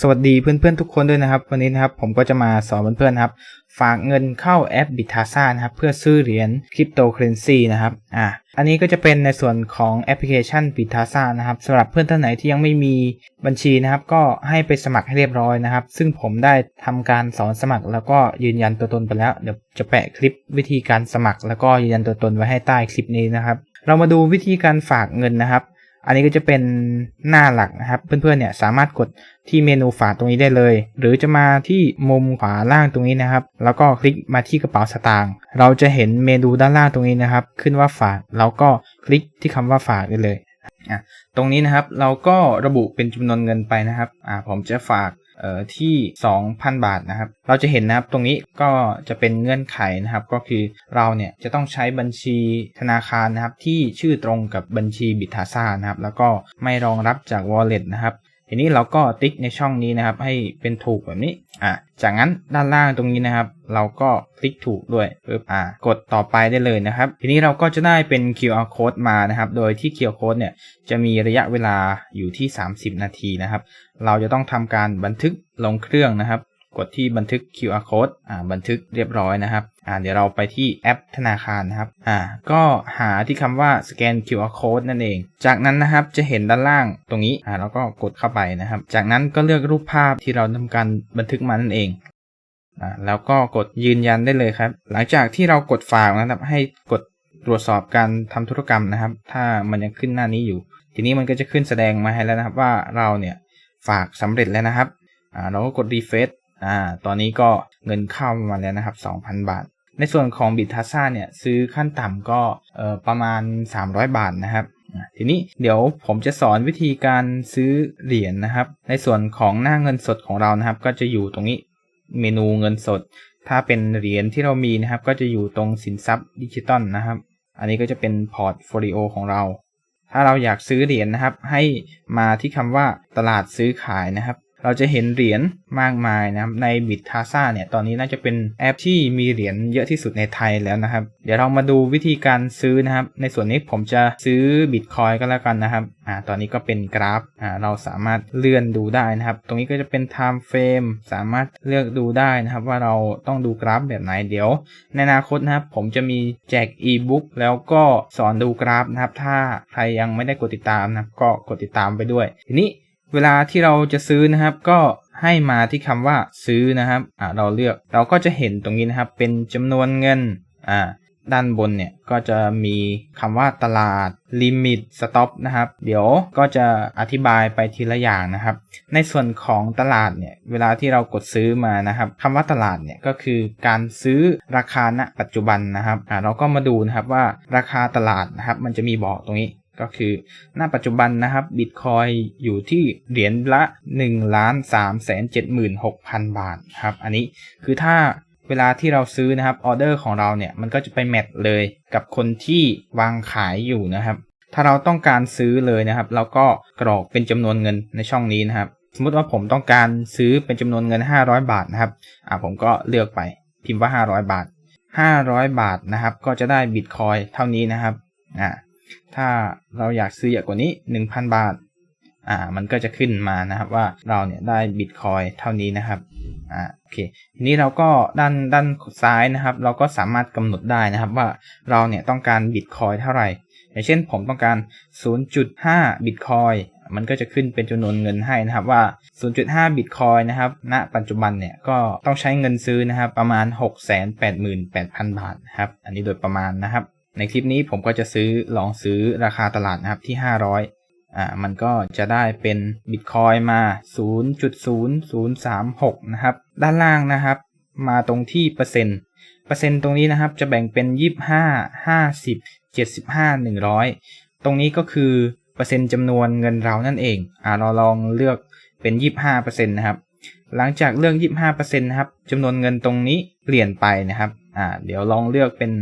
สวัสดีเพื่อนๆทุกคนด้วยนะครับ วันนี้นะครับผมก็จะมาสอนเพื่อนๆครับ ฝากเงินเข้าแอป b i t a s a นะครับ เพื่อซื้อเหรียญคริปโตเคอเรนซีนะครับอ่าอันนี้ก็จะเป็นในส่วนของแอปพลิเคชัน b i t a s a นะครับสำหรับเพื่อนท่านไหนที่ยังไม่มีบัญชีนะครับ ก็ให้ไปสมัครให้เรียบร้อยนะครับ ซึ่งผมได้ทำการสอนสมัคร แล้วก็ยืนยันตัวตนไปแล้ว เดี๋ยวจะแปะคลิปวิธีการสมัคร แล้วก็ยืนยันตัวตนไว้ให้ใต้คลิปนี้นะครับ เรามาดูวิธีการฝากเงินนะครับ อันนี้ก็จะเป็นหน้าหลักนะครับ เพื่อนๆเนี่ยสามารถกดที่เมนูฝากตรงนี้ได้เลย หรือจะมาที่มุมขวาล่างตรงนี้นะครับ แล้วก็คลิกมาที่กระเป๋าสตางค์เราจะเห็นเมนูด้านล่างตรงนี้นะครับ ขึ้นว่าฝากเราก็คลิกที่คำว่าฝากได้เลยอะตรงนี้นะครับเราก็ระบุเป็นจำนวนเงินไปนะครับอ่าผมจะฝาก เอ่อที่ 2,000 บาทนะครับ เราจะเห็นนะครับตรงนี้ก็จะเป็นเงื่อนไขนะครับ ก็คือเราเนี่ยจะต้องใช้บัญชีธนาคารนะครับ ที่ชื่อตรงกับบัญชีบิทาซ่านะครับ แล้วก็ไม่รองรับจาก wallet นะครับ ทีนี้เราก็ติ๊กในช่องนี้นะครับ ให้เป็นถูกแบบนี้อะจากนั้นด้านล่างตรงนี้นะครับ เราก็คลิกถูกด้วยปึ๊บอ่ากดต่อไปได้เลยนะครับ ทีนี้เราก็จะได้เป็น QR code มานะครับ โดยที่ QR code เนี่ยจะมีระยะเวลาอยู่ที่ 30 นาทีนะครับ เราจะต้องทำการบันทึกลงเครื่องนะครับ กดที่บันทึก QR code อ่าบันทึกเรียบร้อยนะครับอ่าเดี๋ยวเราไปที่แอปธนาคารนะครับอ่าก็หาที่คำว่าสแกน QR code นั่นเอง จากนั้นนะครับจะเห็นด้านล่างตรงนี้อ่าแล้วก็กดเข้าไปนะครับ จากนั้นก็เลือกรูปภาพที่เราทำการบันทึกมานั่นเองอ่าแล้วก็กดยืนยันได้เลยครับ หลังจากที่เรากดฝากนะครับให้กดตรวจสอบการทำธุรกรรมนะครับ ถ้ามันยังขึ้นหน้านี้อยู่ ทีนี้มันก็จะขึ้นแสดงมาให้แล้วนะครับว่าเราเนี่ยฝากสำเร็จแล้วนะครับอ่าเราก็กดรีเฟซ อ่าตอนนี้ก็เงินเข้ามาแล้วนะครับ 2,000 บาท ในส่วนของบิ t ทัสซ่าเนี่ยซื้อขั้นต่ำก็เอ่อประมาณ 300 บาทนะครับทีนี้เดี๋ยวผมจะสอนวิธีการซื้อเหรียญนะครับ ในส่วนของหน้าเงินสดของเรานะครับ ก็จะอยู่ตรงนี้เมนูเงินสด ถ้าเป็นเหรียญที่เรามีนะครับ ก็จะอยู่ตรงสินทรัพย์ดิจิตอลนะครับ อันนี้ก็จะเป็นพอร์ตโฟลิโอของเรา ถ้าเราอยากซื้อเหรียญนะครับ ให้มาที่คำว่าตลาดซื้อขายนะครับ เราจะเห็นเหรียญมากมายนะครับในบิ t ทาซ่าเนี่ยตอนนี้น่าจะเป็นแอปที่มีเหรียญเยอะที่สุดในไทยแล้วนะครับ เดี๋ยวเรามาดูวิธีการซื้อนะครับ ในส่วนนี้ผมจะซื้อบิตคอยก็แล้วกันนะครับอ่าตอนนี้ก็เป็นกราฟอ่าเราสามารถเลื่อนดูได้นะครับ ตรงนี้ก็จะเป็น time frame สามารถเลือกดูได้นะครับว่าเราต้องดูกราฟแบบไหนเดี๋ยว ในอนาคตนะครับผมจะมีแจกอีบุ๊กแล้วก็สอนดูกราฟนะครับ ถ้าใครยังไม่ได้กดติดตามนะก็กดติดตามไปด้วย ทีนี้ เวลาที่เราจะซื้อนะครับ ก็ให้มาที่คำว่าซื้อนะครับอ่าเราเลือกเราก็จะเห็นตรงนี้นะครับ เป็นจำนวนเงินอ่าด้านบนเนี่ยก็จะมีคำว่าตลาด limit stop นะครับ เดี๋ยวก็จะอธิบายไปทีละอย่างนะครับ ในส่วนของตลาดเนี่ยเวลาที่เรากดซื้อมานะครับคำว่าตลาดเนี่ยก็คือการซื้อราคาณปัจจุบันนะครับอ่าเราก็มาดูนะครับว่าราคาตลาดนะครับ มันจะมีบอกตรงนี้ ก็คือณปัจจุบันนะครับบิตคอยอยู่ที่เหรียญละ1ล้าน3แสน76,000 บาทครับ อันนี้คือถ้าเวลาที่เราซื้อนะครับออเดอร์ของเราเนี่ยมันก็จะไปแมทเลยกับคนที่วางขายอยู่นะครับ ถ้าเราต้องการซื้อเลยนะครับ เราก็กรอกเป็นจำนวนเงินในช่องนี้นะครับ สมมติว่าผมต้องการซื้อเป็นจำนวนเงิน 500 บาทนะครับอ่าผมก็เลือกไปพิมพ์ว่า 500 บาท 500 บาทนะครับ ก็จะได้บิตคอยเท่านี้นะครับอ่า ถ้าเราอยากซื้อเยอะกว่านี้ 1,000 บาท อ่า มันก็จะขึ้นมานะครับว่าเราเนี่ยได้บิตคอยเท่านี้นะครับ อ่า โอเค ทีนี้เราก็ด้านด้านซ้ายนะครับ เราก็สามารถกำหนดได้นะครับว่าเราเนี่ยต้องการบิตคอยเท่าไหร่ อย่างเช่นผมต้องการ 0.5 บิตคอยมันก็จะขึ้นเป็นจำนวนเงินให้นะครับว่า 0.5 บิตคอยนะครับ ณ ปัจจุบันเนี่ยก็ต้องใช้เงินซื้อนะครับประมาณ 688,000 บาทนะครับ อันนี้โดยประมาณนะครับ ในคลิปนี้ผมก็จะซื้อลองซื้อราคาตลาดนะครับที่ 500อ่ามันก็จะได้เป็นบิตคอยมา 0.0036 นะครับ ด้านล่างนะครับ มาตรงที่เปอร์เซ็นต์เปอร์เซ็นต์ตรงนี้นะครับจะแบ่งเป็น 25 50 75 100 ตรงนี้ก็คือเปอร์เซ็นต์จำนวนเงินเรานั่นเองอ่าเราลองเลือกเป็น 25%นะครับหลังจากเลือก 25%นะครับจำนวนเงินตรงนี้เปลี่ยนไปนะครับอ่าเดี๋ยวลองเลือกเป็น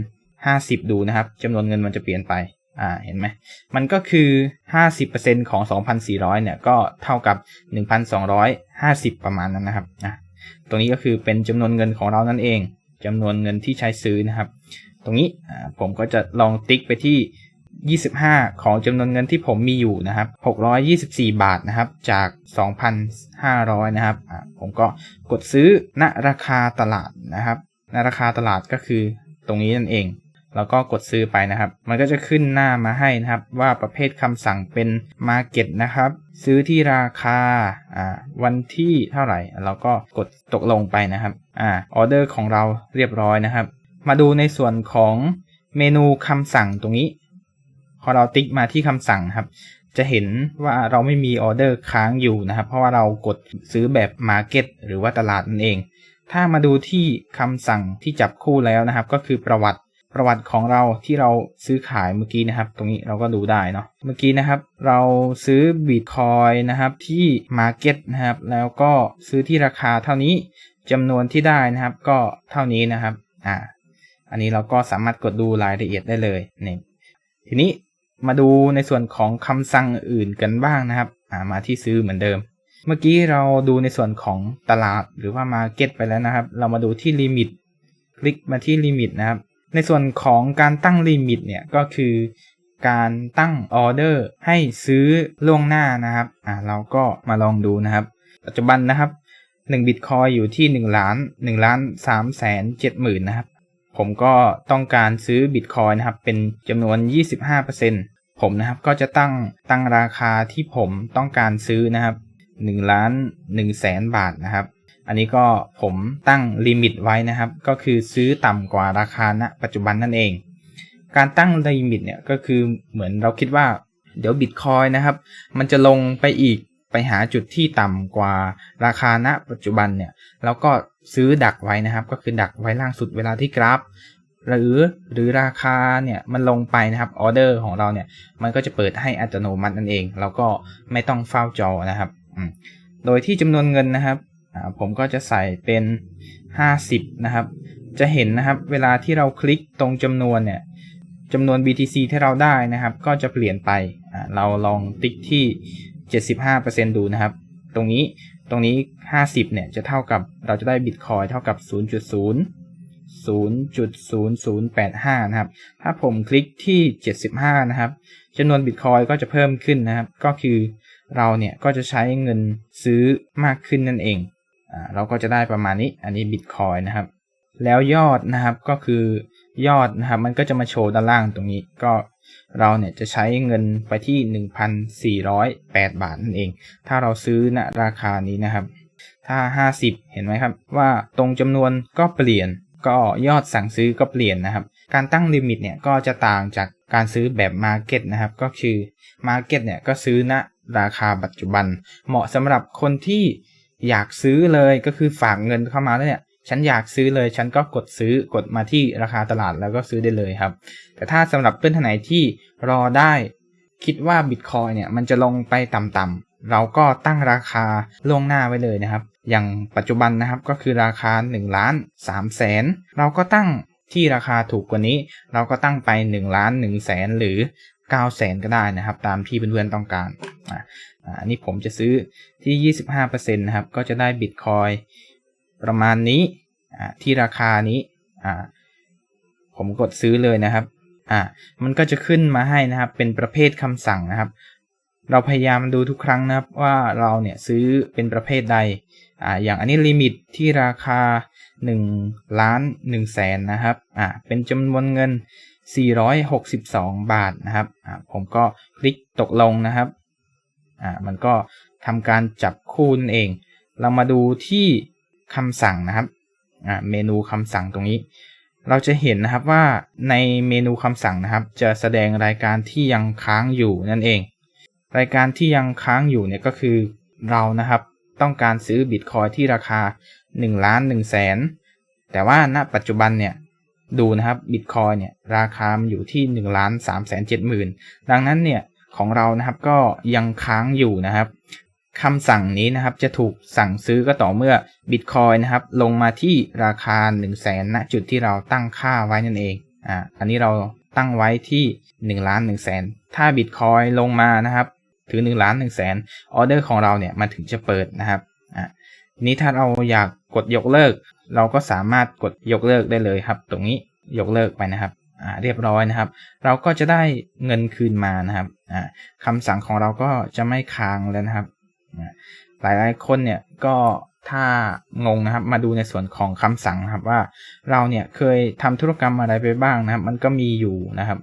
50 ดูนะครับจำนวนเงินมันจะเปลี่ยนไป อ่า เห็นไหม มันก็คือ 50%ของ 2,400 เนี่ย ก็เท่ากับ 1,250 ประมาณนั้นนะครับ อะ ตรงนี้ก็คือเป็นจำนวนเงินของเรานั่นเอง จำนวนเงินที่ใช้ซื้อนะครับ ตรงนี้ อ่า ผมก็จะลองติ๊กไปที่ 25 ของจำนวนเงินที่ผมมีอยู่นะครับ 624 บาทนะครับ จาก 2,500 นะครับ อะผมก็กดซื้อณราคาตลาดนะครับ ณราคาตลาดก็คือตรงนี้นั่นเอง แล้วก็กดซื้อไปนะครับ มันก็จะขึ้นหน้ามาให้นะครับ ว่าประเภทคำสั่งเป็น Market นะครับ ซื้อที่ราคาอ่าวันที่เท่าไหร่ เราก็กดตกลงไปนะครับอ่าออเดอร์ของเราเรียบร้อยนะครับ มาดูในส่วนของเมนูคำสั่งตรงนี้ พอเราติ๊กมาที่คำสั่งครับ จะเห็นว่าเราไม่มีออเดอร์ค้างอยู่นะครับ เพราะว่าเรากดซื้อแบบ Market หรือว่าตลาดนั่นเอง ถ้ามาดูที่คำสั่งที่จับคู่แล้วนะครับ ก็คือประวัติ ประวัติของเราที่เราซื้อขายเมื่อกี้นะครับ ตรงนี้เราก็ดูได้เนาะเมื่อกี้นะครับ เราซื้อบิตคอยนะครับที่ Market นะครับ แล้วก็ซื้อที่ราคาเท่านี้จำนวนที่ได้นะครับ ก็เท่านี้นะครับอ่าอันนี้เราก็สามารถกดดูรายละเอียดได้เลยนี่ทีนี้มาดูในส่วนของคำสั่งอื่นกันบ้างนะครับอ่ามาที่ซื้อเหมือนเดิม เมื่อกี้เราดูในส่วนของตลาดหรือว่า Market ไปแล้วนะครับ เรามาดูที่ลิมิต คลิกมาที่ลิมิตนะครับ ในส่วนของการตั้งลิมิตเนี่ยก็คือการตั้งออเดอร์ให้ซื้อล่วงหน้านะครับอ่าเราก็มาลองดูนะครับ ปัจจุบันนะครับ1บิตคอยอยู่ที่1ล้าน1ล้าน3แสน7หมื่นนะครับ ผมก็ต้องการซื้อบิตคอยนะครับ เป็นจำนวน 25%ผมนะครับก็จะตั้งตั้งราคาที่ผมต้องการซื้อนะครับ1ล้าน1แสนบาทนะครับ อันนี้ก็ผมตั้งลิมิตไว้นะครับ ก็คือซื้อต่ำกว่าราคาณปัจจุบันนั่นเอง การตั้งลิมิตเนี่ยก็คือเหมือนเราคิดว่าเดี๋ยวบิตคอยนะครับ มันจะลงไปอีกไปหาจุดที่ต่ำกว่าราคาณปัจจุบันเนี่ยแล้วก็ซื้อดักไว้นะครับ ก็คือดักไว้ล่างสุดเวลาที่กราฟ หรือหรือราคาเนี่ยมันลงไปนะครับออเดอร์ของเราเนี่ยมันก็จะเปิดให้อัตโนมัตินั่นเองเราก็ไม่ต้องเฝ้าจอนะครับ โดยที่จำนวนเงินนะครับ ผมก็จะใส่เป็น 50 นะครับ จะเห็นนะครับเวลาที่เราคลิกตรงจำนวนเนี่ยจำนวน BTC ที่เราได้นะครับ ก็จะเปลี่ยนไป เราลองติ๊กที่ 75%ดูนะครับ ตรงนี้ตรงนี้ 50 เนี่ยจะเท่ากับเราจะได้บิตคอยเท่ากับ 0.0 0.0085 นะครับ ถ้าผมคลิกที่ 75 นะครับจำนวนบิตคอยก็จะเพิ่มขึ้นนะครับ ก็คือเราเนี่ยก็จะใช้เงินซื้อมากขึ้นนั่นเอง เราก็จะได้ประมาณนี้ อันนี้บิตคอยนะครับ แล้วยอดนะครับก็คือยอดนะครับมันก็จะมาโชว์ด้านล่างตรงนี้ ก็เราเนี่ยจะใช้เงินไปที่ 1,408 บาทนั่นเอง ถ้าเราซื้อณราคานี้นะครับ ถ้า 50 เห็นไหมครับ ว่าตรงจำนวนก็เปลี่ยน ก็ยอดสั่งซื้อก็เปลี่ยนนะครับ การตั้งลิมิตเนี่ยก็จะต่างจากการซื้อแบบ Market นะครับ ก็คือ Market เนี่ยก็ซื้อณราคาปัจจุบัน เหมาะสำหรับคนที่ อยากซื้อเลยก็คือฝากเงินเข้ามาแล้วเนี่ยฉันอยากซื้อเลย ฉันก็กดซื้อกดมาที่ราคาตลาดแล้วก็ซื้อได้เลยครับ แต่ถ้าสำหรับเพื่อนท่านไหนที่รอได้ คิดว่าบิตคอยเนี่ยมันจะลงไปต่ำๆเราก็ตั้งราคาล่วงหน้าไว้เลยนะครับ อย่างปัจจุบันนะครับก็คือราคา1ล้าน3แสนเราก็ตั้งที่ราคาถูกกว่านี้ เราก็ตั้งไป1ล้าน1แสนหรือ9แสนก็ได้นะครับ ตามที่เพื่อนๆต้องการ อันนี้ผมจะซื้อที่ 25%นะครับ ก็จะได้บิตคอยประมาณนี้ที่ราคานี้ผมกดซื้อเลยนะครับมันก็จะขึ้นมาให้นะครับ เป็นประเภทคำสั่งนะครับ เราพยายามดูทุกครั้งนะครับว่าเราเนี่ยซื้อเป็นประเภทใดออย่างอันนี้ลิมิตที่ราคา 1 ล้าน1แสนนะครับเป็นจำนวนเงิน 462 บาทนะครับผมก็คลิกตกลงนะครับ อ่ามันก็ทำการจับคู่นั่นเอง เรามาดูที่คำสั่งนะครับอ่าเมนูคำสั่งตรงนี้ เราจะเห็นนะครับว่าในเมนูคำสั่งนะครับ จะแสดงรายการที่ยังค้างอยู่นั่นเอง รายการที่ยังค้างอยู่เนี่ยก็คือเรานะครับต้องการซื้อบิตคอยที่ราคา1ล้าน1แสนแต่ว่าณปัจจุบันเนี่ยดูนะครับบิตคอยเนี่ยราคามันอยู่ที่1ล้าน3แสน7หมื่นดังนั้นเนี่ย ของเรานะครับก็ยังค้างอยู่นะครับคำสั่งนี้นะครับจะถูกสั่งซื้อก็ต่อเมื่อบิตคอยนะครับลงมาที่ราคา 1 0 0 0 0แสนณจุดที่เราตั้งค่าไว้นั่นเองอ่าอันนี้เราตั้งไว้ที่1ล้าน1แสนถ้าบิตคอยลงมานะครับถึง1ล้าน1แสนออเดอร์ของเราเนี่ยมันถึงจะเปิดนะครับอ่านี้ถ้าเราอยากกดยกเลิก เราก็สามารถกดยกเลิกได้เลยครับ ตรงนี้ยกเลิกไปนะครับ เรียบร้อยนะครับ เราก็จะได้เงินคืนมานะครับคำสั่งของเราก็จะไม่ค้างแล้วนะครับ หลายหลายคนเนี่ยก็ถ้างงนะครับมาดูในส่วนของคำสั่งนะครับว่าเราเนี่ยเคยทำธุรกรรมอะไรไปบ้างนะครับ มันก็มีอยู่นะครับ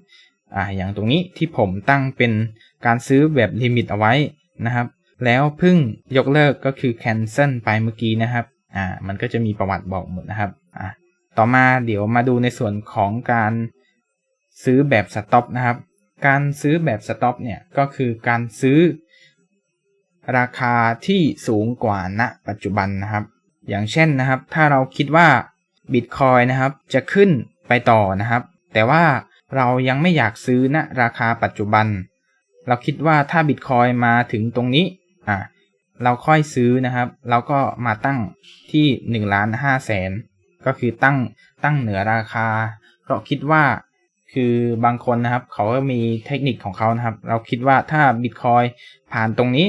อ่าอย่างตรงนี้ที่ผมตั้งเป็นการซื้อแบบลิมิตเอาไว้นะครับ แล้วเพิ่งยกเลิกก็คือ cancel ไปเมื่อกี้นะครับอ่ามันก็จะมีประวัติบอกหมดนะครับอ่าต่อมาเดี๋ยวมาดูในส่วนของการ ซื้อแบบสต็อปนะครับ การซื้อแบบสต็อปเนี่ยก็คือการซื้อราคาที่สูงกว่าณปัจจุบันนะครับ อย่างเช่นนะครับ ถ้าเราคิดว่าบิตคอยนะครับจะขึ้นไปต่อนะครับ แต่ว่าเรายังไม่อยากซื้อณราคาปัจจุบัน เราคิดว่าถ้าบิตคอยมาถึงตรงนี้อ่าเราค่อยซื้อนะครับ เราก็มาตั้งที่1ล้าน5แสนก็คือตั้งตั้งเหนือราคา เพราะคิดว่า คือบางคนนะครับ เขาก็มีเทคนิคของเขานะครับ เราคิดว่าถ้าบิตคอยผ่านตรงนี้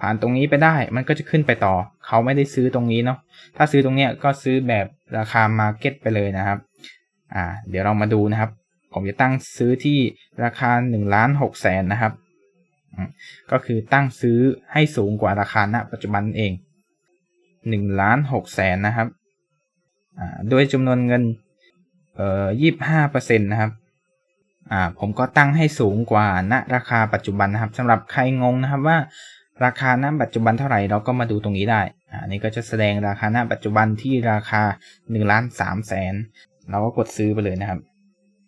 ผ่านตรงนี้ไปได้ มันก็จะขึ้นไปต่อ เขาไม่ได้ซื้อตรงนี้เนาะถ้าซื้อตรงเนี้ยก็ซื้อแบบราคามาเก็ตไปเลยนะครับอ่าเดี๋ยวเรามาดูนะครับ ผมจะตั้งซื้อที่ราคา1ล้าน6แสนนะครับ ก็คือตั้งซื้อให้สูงกว่าราคาณปัจจุบันเอง1ล้าน6แสนนะครับอ่าโดยจำนวนเงิน เอ่อ25เปอร์เซ็นต์นะครับ อ่า ผมก็ตั้งให้สูงกว่าณราคาปัจจุบันนะครับสำหรับใครงงนะครับว่าราคาณปัจจุบันเท่าไหร่เราก็มาดูตรงนี้ได้อ่านี่ก็จะแสดงราคาณปัจจุบันที่ราคา1ล้าน3แสนเราก็กดซื้อไปเลยนะครับ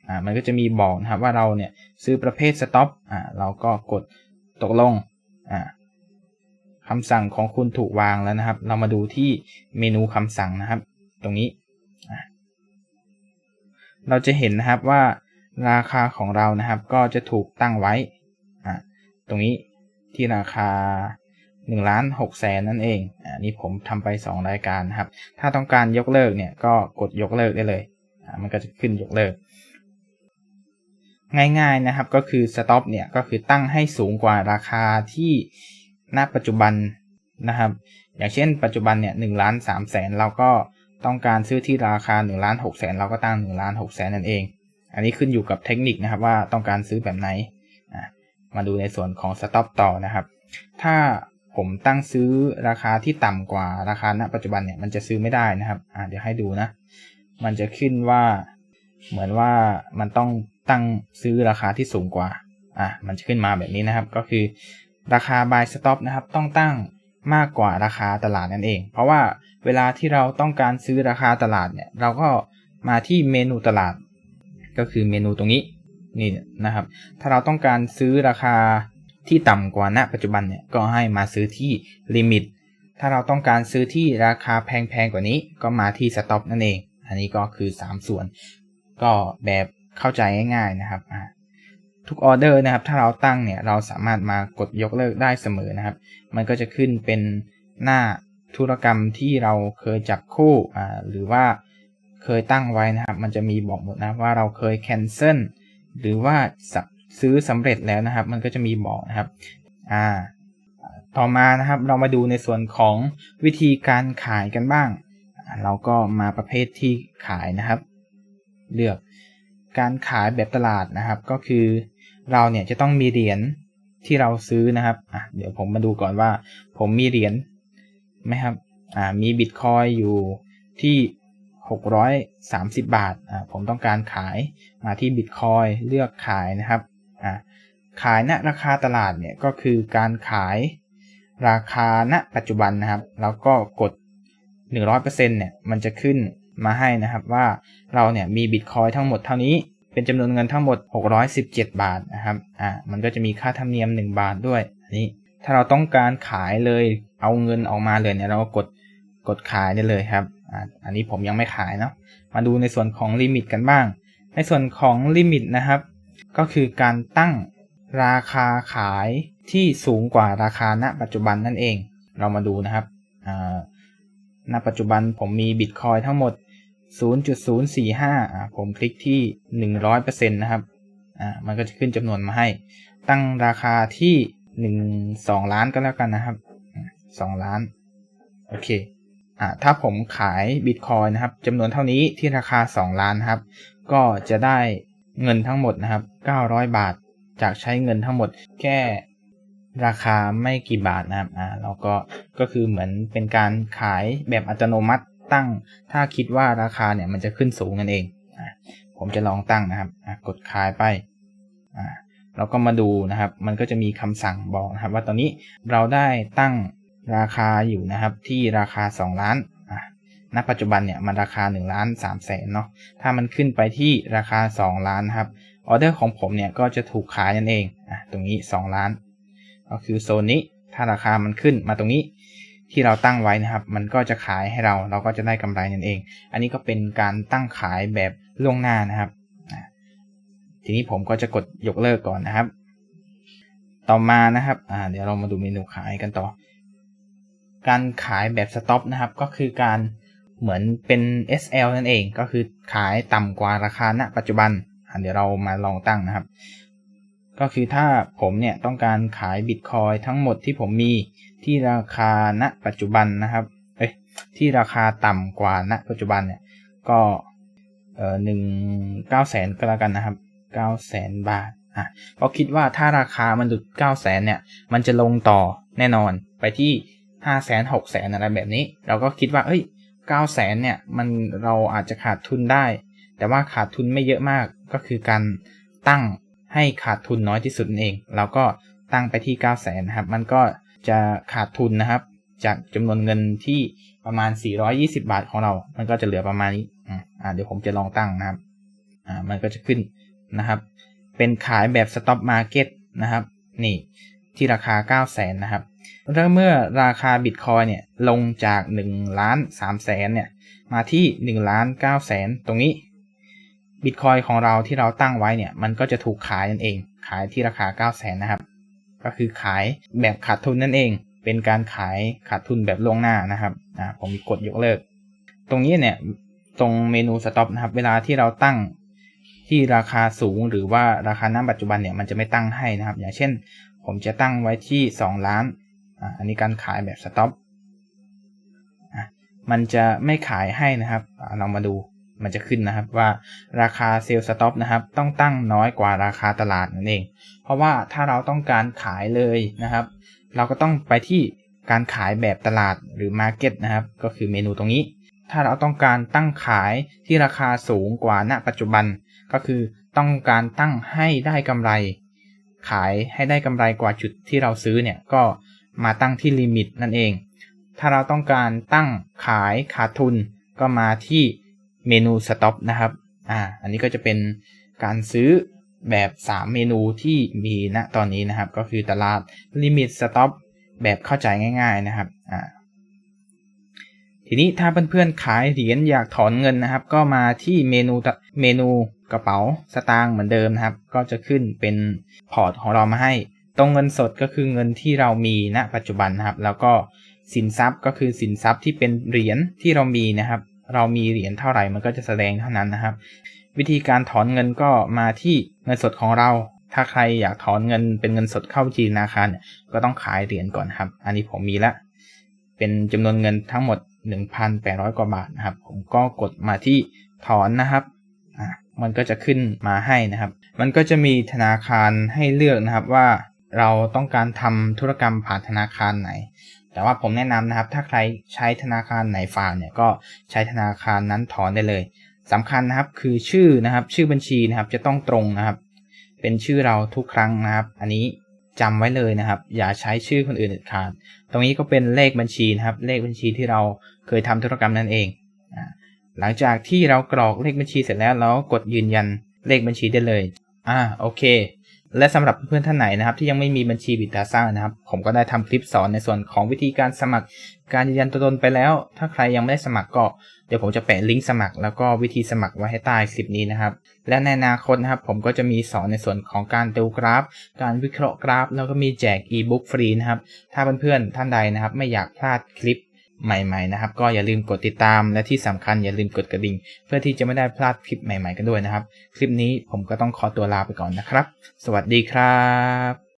อ่า มันก็จะมีบอกนะครับว่าเราเนี่ยซื้อประเภทสต็อป อ่า เราก็กดตกลง อ่าคำสั่งของคุณถูกวางแล้วนะครับ เรามาดูที่เมนูคำสั่งนะครับ ตรงนี้ เราจะเห็นนะครับว่าราคาของเรานะครับก็จะถูกตั้งไว้ ตรงนี้ที่ราคา1ล้าน6แสนนั่นเองอ่านี่ผมทำไป 2 รายการนะครับ ถ้าต้องการยกเลิกเนี่ยก็กดยกเลิกได้เลย มันก็จะขึ้นยกเลิก ง่ายๆนะครับก็คือ stop เนี่ยก็คือตั้งให้สูงกว่าราคาที่ณปัจจุบันนะครับ อย่างเช่นปัจจุบันเนี่ยหนึ่งล้านสามแสนเราก็ ต้องการซื้อที่ราคา1ล้าน6แสนเราก็ตั้ง1ล้าน6แสนนั่นเอง อันนี้ขึ้นอยู่กับเทคนิคนะครับว่าต้องการซื้อแบบไหน มาดูในส่วนของ stop ต่อนะครับ ถ้าผมตั้งซื้อราคาที่ต่ำกว่าราคาณปัจจุบันเนี่ยมันจะซื้อไม่ได้นะครับเดี๋ยวให้ดูนะ มันจะขึ้นว่าเหมือนว่ามันต้องตั้งซื้อราคาที่สูงกว่า อะ มันจะขึ้นมาแบบนี้นะครับ ก็คือราคา buy stop นะครับ ต้องตั้ง มากกว่าราคาตลาดนั่นเอง เพราะว่าเวลาที่เราต้องการซื้อราคาตลาดเนี่ยเราก็มาที่เมนูตลาด ก็คือเมนูตรงนี้นี่นะครับ ถ้าเราต้องการซื้อราคาที่ต่ำกว่าณ ปัจจุบันเนี่ยก็ให้มาซื้อที่ลิมิต ถ้าเราต้องการซื้อที่ราคาแพงๆกว่านี้ ก็มาที่ stop นั่นเอง อันนี้ก็คือ 3 ส่วน ก็แบบเข้าใจง่ายๆนะครับ ทุกออเดอร์นะครับ ถ้าเราตั้งเนี่ยเราสามารถมากดยกเลิกได้เสมอนะครับ มันก็จะขึ้นเป็นหน้าธุรกรรมที่เราเคยจับคู่อ่าหรือว่าเคยตั้งไว้นะครับ มันจะมีบอกหมดนะว่าเราเคย cancel หรือว่าซื้อสำเร็จแล้วนะครับ มันก็จะมีบอกนะครับอ่าต่อมานะครับเรามาดูในส่วนของวิธีการขายกันบ้าง เราก็มาประเภทที่ขายนะครับ เลือกการขายแบบตลาดนะครับ ก็คือ เราเนี่ยจะต้องมีเหรียญที่เราซื้อนะครับอะเดี๋ยวผมมาดูก่อนว่า ผมมีเหรียญไหมครับอ่ามีบิตคอยอยู่ที่ 630 บาทอ่าผมต้องการขายมาที่บิตคอยเลือกขายนะครับอ่าขายณราคาตลาดเนี่ยก็คือการขายราคาณปัจจุบันนะครับ แล้วก็กด 100%เนี่ยมันจะขึ้นมาให้นะครับว่าเราเนี่ยมีบิตคอยทั้งหมดเท่านี้ เป็นจำนวนเงินทั้งหมด 617 บาทนะครับ อ่า มันก็จะมีค่าธรรมเนียม 1 บาทด้วย อันนี้ ถ้าเราต้องการขายเลย เอาเงินออกมาเลยเนี่ย เราก็กด กดขายได้เลยครับ อ่า อันนี้ผมยังไม่ขายเนาะ มาดูในส่วนของลิมิตกันบ้าง ในส่วนของลิมิตนะครับ ก็คือการตั้งราคาขายที่สูงกว่าราคาณ ปัจจุบันนั่นเอง เรามาดูนะครับ อ่า ณ ปัจจุบันผมมีบิตคอยทั้งหมด 0.045อ่าผมคลิกที่ 100%นะครับอ่ามันก็จะขึ้นจำนวนมาให้ ตั้งราคาที่ 1 2 ล้านก็แล้วกันนะครับ 2 ล้าน โอเคอ่าถ้าผมขายบิตคอยนะครับจำนวนเท่านี้ที่ราคา 2 ล้านครับ ก็จะได้เงินทั้งหมดนะครับ 900 บาท จากใช้เงินทั้งหมดแค่ราคาไม่กี่บาทนะครับอ่าแล้วก็ก็คือเหมือนเป็นการขายแบบอัตโนมัติ ตั้ง ถ้าคิดว่าราคาเนี่ยมันจะขึ้นสูงนั่นเองอผมจะลองตั้งนะครับกดขายไปเราก็มาดูนะครับ มันก็จะมีคำสั่งบอกนะครับ ว่าตอนนี้เราได้ตั้งราคาอยู่นะครับ ที่ราคา 2 ล้านณปัจจุบันเนี่ยมันราคา1ล้าน3แสนเนาะถ้ามันขึ้นไปที่ราคา 2 ล้านครับออเดอร์ของผมเนี่ยก็จะถูกขายนั่นเองอตรงนี้ 2 ล้าน ก็คือโซนนี้ถ้าราคามันขึ้นมาตรงนี้ ที่เราตั้งไว้นะครับ มันก็จะขายให้เราเราก็จะได้กำไรนั่นเอง อันนี้ก็เป็นการตั้งขายแบบล่วงหน้านะครับทีนี้ผมก็จะกดยกเลิกก่อนนะครับ ต่อมานะครับเดี๋ยวเรามาดูเมนูขายกันต่อ การขายแบบสต็อปนะครับ ก็คือการเหมือนเป็น SL นั่นเอง ก็คือขายต่ำกว่าราคาณ ปัจจุบัน เดี๋ยวเรามาลองตั้งนะครับ ก็คือถ้าผมเนี่ยต้องการขายบิตคอยทั้งหมดที่ผมมี ที่ราคาณปัจจุบันนะครับเอ้ยที่ราคาต่ำกว่าณปัจจุบันเนี่ยก็เอ่อหนึ่งเก้าแสนก็แล้วกันนะครับเก้าแสนบาทอะก็คิดว่าถ้าราคามันหลุดเก้าแสนเนี่ยมันจะลงต่อแน่นอนไปที่ห้าแสนหกแสนอะไรแบบนี้ เราก็คิดว่าเอ้ยเก้าแสนเนี่ยมันเราอาจจะขาดทุนได้ แต่ว่าขาดทุนไม่เยอะมากก็คือการตั้งให้ขาดทุนน้อยที่สุดเอง เราก็ตั้งไปที่ 9 0 0แสนนะครับ มันก็ จะขาดทุนนะครับ จากจำนวนเงินที่ประมาณ 420 บาทของเรา มันก็จะเหลือประมาณนี้อ่าเดี๋ยวผมจะลองตั้งนะครับอ่ามันก็จะขึ้นนะครับ เป็นขายแบบ stop market นะครับ นี่ที่ราคา 9 0 0แสนนะครับแล้วเมื่อราคาบิตคอยเนี่ยลงจาก1ล้าน3แสนเนี่ยมาที่1ล้าน9แสนตรงนี้บิตคอยของเราที่เราตั้งไว้เนี่ยมันก็จะถูกขายนั่นเอง ขายที่ราคา9แสนนะครับ ก็คือขายแบบขาดทุนนั่นเอง เป็นการขายขาดทุนแบบล่วงหน้านะครับอ่าผมมีกดยกเลิก ตรงนี้เนี่ยตรงเมนูสต็อปนะครับ เวลาที่เราตั้งที่ราคาสูงหรือว่าราคาน้ำปัจจุบันเนี่ยมันจะไม่ตั้งให้นะครับ อย่างเช่น ผมจะตั้งไว้ที่ 2 ล้านอันนี้การขายแบบสต็อปมันจะไม่ขายให้นะครับ เรามาดู มันจะขึ้นนะครับว่าราคาเซลล์สต็อปนะครับต้องตั้งน้อยกว่าราคาตลาดนั่นเอง เพราะว่าถ้าเราต้องการขายเลยนะครับ เราก็ต้องไปที่การขายแบบตลาดหรือ Market นะครับ ก็คือเมนูตรงนี้ ถ้าเราต้องการตั้งขายที่ราคาสูงกว่าณ ปัจจุบัน ก็คือต้องการตั้งให้ได้กำไร ขายให้ได้กำไรกว่าจุดที่เราซื้อเนี่ยก็มาตั้งที่ลิมิตนั่นเอง ถ้าเราต้องการตั้งขายขาดทุนก็มาที่ เมนูสต็อปนะครับ อ่า อันนี้ก็จะเป็นการซื้อแบบ 3 เมนูที่มีณตอนนี้นะครับ ก็คือตลาดลิมิตสต็อปแบบเข้าใจง่าย ๆนะครับ อ่า ทีนี้ถ้าเพื่อนๆขายเหรียญอยากถอนเงินนะครับ ก็มาที่เมนูเมนูกระเป๋าสตางค์เหมือนเดิมนะครับ ก็จะขึ้นเป็นพอร์ตของเรามาให้ ตรงเงินสดก็คือเงินที่เรามีณ ปัจจุบันนะครับ แล้วก็สินทรัพย์ก็คือสินทรัพย์ที่เป็นเหรียญที่เรามีนะครับ เรามีเหรียญเท่าไหร่มันก็จะแสดงเท่านั้นนะครับ วิธีการถอนเงินก็มาที่เงินสดของเรา ถ้าใครอยากถอนเงินเป็นเงินสดเข้าจีธนาคารก็ต้องขายเหรียญก่อนครับ อันนี้ผมมีละ เป็นจำนวนเงินทั้งหมด 1,800 กว่าบาทนะครับ ผมก็กดมาที่ถอนนะครับมันก็จะขึ้นมาให้นะครับ มันก็จะมีธนาคารให้เลือกนะครับว่าเราต้องการทำธุรกรรมผ่านธนาคารไหน แต่ว่าผมแนะนำนะครับ ถ้าใครใช้ธนาคารไหนฝากเนี่ยก็ใช้ธนาคารนั้นถอนได้เลยสำคัญนะครับคือชื่อนะครับ ชื่อบัญชีนะครับจะต้องตรงนะครับ เป็นชื่อเราทุกครั้งนะครับ อันนี้จำไว้เลยนะครับ อย่าใช้ชื่อคนอื่นเด็ดขาด ตรงนี้ก็เป็นเลขบัญชีนะครับ เลขบัญชีที่เราเคยทำธุรกรรมนั่นเองหลังจากที่เรากรอกเลขบัญชีเสร็จแล้วเรากดยืนยันเลขบัญชีได้เลยอ่าโอเค และสำหรับเพื่อนท่านไหนนะครับ ที่ยังไม่มีบัญชีบิตาซ่านะครับ ผมก็ได้ทำคลิปสอนในส่วนของวิธีการสมัครการยืนยันตัวตนไปแล้ว ถ้าใครยังไม่ได้สมัครก็เดี๋ยวผมจะแปะลิงก์สมัคร แล้วก็วิธีสมัครไว้ให้ใต้คลิปนี้นะครับ และในอนาคตนะครับ ผมก็จะมีสอนในส่วนของการดูกราฟ การวิเคราะห์กราฟ แล้วก็มีแจกอีบุ๊กฟรีนะครับถ้าเพื่อนๆท่านใดนะครับ ไม่อยากพลาดคลิป ใหม่ๆนะครับ ก็อย่าลืมกดติดตามและที่สำคัญอย่าลืมกดกระดิ่ง เพื่อที่จะไม่ได้พลาดคลิปใหม่ๆกันด้วยนะครับ คลิปนี้ผมก็ต้องขอตัวลาไปก่อนนะครับ สวัสดีครับ